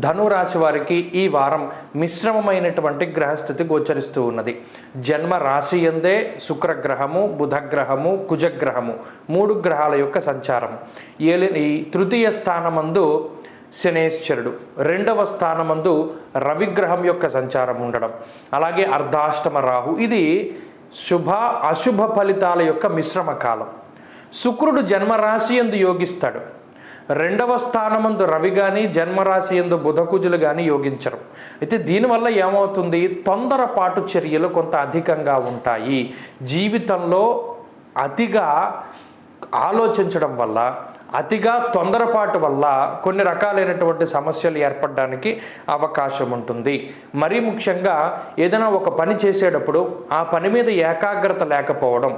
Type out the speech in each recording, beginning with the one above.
ధనురాశి వారికి ఈ వారం మిశ్రమమైనటువంటి గ్రహస్థితి గోచరిస్తూ ఉన్నది. జన్మ రాశి ఎందే శుక్రగ్రహము బుధగ్రహము కుజగ్రహము మూడు గ్రహాల యొక్క సంచారం. ఏలి ఈ తృతీయ స్థానమందు శనేశ్వరుడు రెండవ స్థానమందు రవిగ్రహం యొక్క సంచారం ఉండడం. అలాగే అర్ధాష్టమ రాహు ఇది శుభ అశుభ ఫలితాల యొక్క మిశ్రమ కాలం. శుక్రుడు జన్మరాశి ఎందు యోగిస్తాడు. రెండవ స్థానమందు రవి కానీ జన్మరాశి ఎందు బుధకుజులు కానీ యోగించరు. అయితే దీనివల్ల ఏమవుతుంది? తొందరపాటు చర్యలు కొంత అధికంగా ఉంటాయి. జీవితంలో అతిగా ఆలోచించడం వల్ల అతిగా తొందరపాటు వల్ల కొన్ని రకాలైనటువంటి సమస్యలు ఏర్పడడానికి అవకాశం ఉంటుంది మరీ ముఖ్యంగా ఏదైనా ఒక పని చేసేటప్పుడు ఆ పని మీద ఏకాగ్రత లేకపోవడం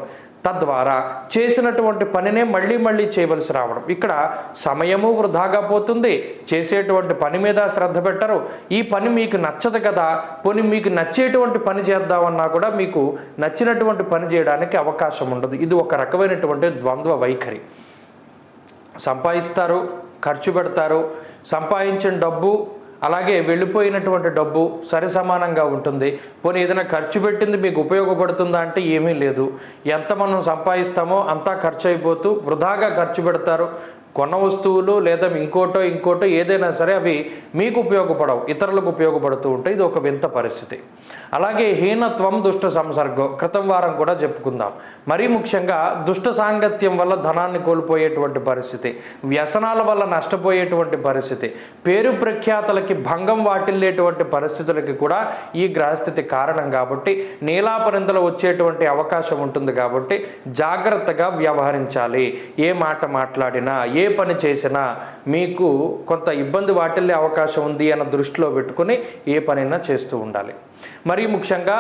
తద్వారా చేసినటువంటి పనినే మళ్ళీ మళ్ళీ చేయవలసి రావడం. ఇక్కడ సమయము వృధాగా పోతుంది. చేసేటువంటి పని మీద శ్రద్ధ పెట్టరు. ఈ పని మీకు నచ్చదు కదా. పోనీ మీకు నచ్చేటువంటి పని చేద్దామన్నా కూడా మీకు నచ్చినటువంటి పని చేయడానికి అవకాశం ఉండదు. ఇది ఒక రకమైనటువంటి ద్వంద్వ వైఖరి. సంపాదిస్తారు ఖర్చు పెడతారు. సంపాదించిన డబ్బు అలాగే వెళ్ళిపోయినటువంటి డబ్బు సరి సమానంగా ఉంటుంది. పోనీ ఏదైనా ఖర్చు పెట్టింది మీకు ఉపయోగపడుతుందా అంటే ఏమీ లేదు. ఎంత మనం సంపాదిస్తామో అంతా ఖర్చు అయిపోతూ వృధాగా ఖర్చు పెడతారు. కొన్న వస్తువులు లేదా ఇంకోటో ఇంకోటో ఏదైనా సరే అవి మీకు ఉపయోగపడవు ఇతరులకు ఉపయోగపడుతూ ఉంటాయి ఇది ఒక వింత పరిస్థితి. అలాగే హీనత్వం దుష్ట సంసర్గం క్రితం వారం కూడా చెప్పుకుందాం. మరీ ముఖ్యంగా దుష్ట సాంగత్యం వల్ల ధనాన్ని కోల్పోయేటువంటి పరిస్థితి వ్యసనాల వల్ల నష్టపోయేటువంటి పరిస్థితి పేరు ప్రఖ్యాతలకి భంగం వాటిల్లేటువంటి పరిస్థితులకి కూడా ఈ గ్రహస్థితి కారణం కాబట్టి నీలాపరింతలు వచ్చేటువంటి అవకాశం ఉంటుంది కాబట్టి జాగ్రత్తగా వ్యవహరించాలి. ఏ మాట మాట్లాడినా ఏ పని చేసినా మీకు కొంత ఇబ్బంది వాటిల్లే అవకాశం ఉంది అన్న దృష్టిలో పెట్టుకుని ఏ పనైనా చేస్తూ ఉండాలి. మరీ ముఖ్యంగా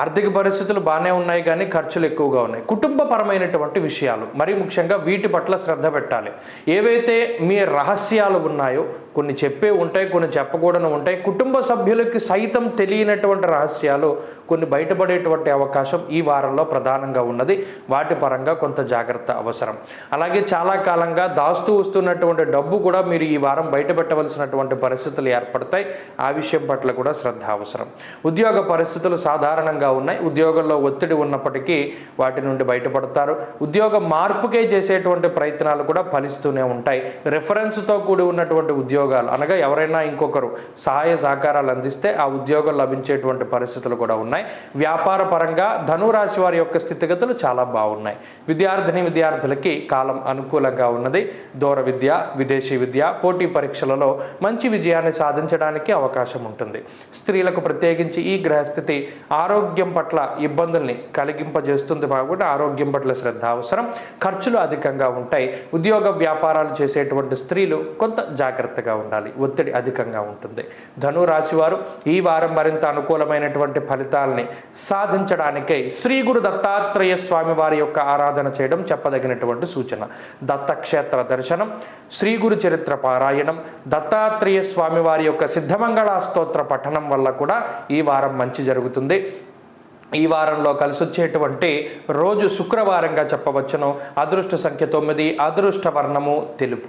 ఆర్థిక పరిస్థితులు బాగానే ఉన్నాయి కానీ ఖర్చులు ఎక్కువగా ఉన్నాయి. కుటుంబపరమైనటువంటి విషయాలు మరీ ముఖ్యంగా వీటి పట్ల శ్రద్ధ పెట్టాలి. ఏవైతే మీ రహస్యాలు ఉన్నాయో కొన్ని చెప్పే ఉంటాయి కొన్ని చెప్పకూడని ఉంటాయి కుటుంబ సభ్యులకి సైతం తెలియనటువంటి రహస్యాలు కొన్ని బయటపడేటువంటి అవకాశం ఈ వారంలో ప్రధానంగా ఉన్నది. వాటి పరంగా కొంత జాగ్రత్త అవసరం. అలాగే చాలా కాలంగా దాస్తూ వస్తున్నటువంటి డబ్బు కూడా మీరు ఈ వారం బయటపెట్టవలసినటువంటి పరిస్థితులు ఏర్పడతాయి. ఆ విషయం పట్ల కూడా శ్రద్ధ అవసరం. ఉద్యోగ పరిస్థితులు సాధారణంగా ఉన్నాయి. ఉద్యోగంలో ఒత్తిడి ఉన్నప్పటికీ వాటి నుండి బయటపడతారు. ఉద్యోగ మార్పుకే చేసేటువంటి ప్రయత్నాలు కూడా ఫలిస్తూనే ఉంటాయి. రెఫరెన్స్తో కూడి ఉన్నటువంటి ఉద్యోగాలు అనగా ఎవరైనా ఇంకొకరు సహాయ సహకారాలు అందిస్తే ఆ ఉద్యోగం లభించేటువంటి పరిస్థితులు కూడా ఉన్నాయి. వ్యాపార పరంగా ధనురాశి వారి యొక్క స్థితిగతులు చాలా బాగున్నాయి. విద్యార్థిని విద్యార్థులకి కాలం అనుకూలంగా ఉన్నది. దూర విద్య విదేశీ విద్య పోటీ పరీక్షలలో మంచి విజయాన్ని సాధించడానికి అవకాశం ఉంటుంది. స్త్రీలకు ప్రత్యేకించి ఈ గ్రహస్థితి ఆరోగ్యం పట్ల ఇబ్బందుల్ని కలిగింపజేస్తుంది. కాబట్టి ఆరోగ్యం పట్ల శ్రద్ధ అవసరం. ఖర్చులు అధికంగా ఉంటాయి. ఉద్యోగ వ్యాపారాలు చేసేటువంటి స్త్రీలు కొంత జాగ్రత్తగా ఉండాలి. ఒత్తిడి అధికంగా ఉంటుంది. ధనురాశి వారు ఈ వారం మరింత అనుకూలమైనటువంటి ఫలితాలు ఫలితాలని సాధించడానికై శ్రీ గురు దత్తాత్రేయ స్వామి వారి యొక్క ఆరాధన చేయడం చెప్పదగినటువంటి సూచన. దత్తక్షేత్ర దర్శనం శ్రీ గురు చరిత్ర పారాయణం దత్తాత్రేయ స్వామి వారి యొక్క సిద్ధమంగళ స్తోత్ర పఠనం వల్ల కూడా ఈ వారం మంచి జరుగుతుంది. ఈ వారంలో కలిసి వచ్చేటువంటి రోజు శుక్రవారంగా చెప్పవచ్చును. అదృష్ట సంఖ్య తొమ్మిది అదృష్ట వర్ణము తెలుపు.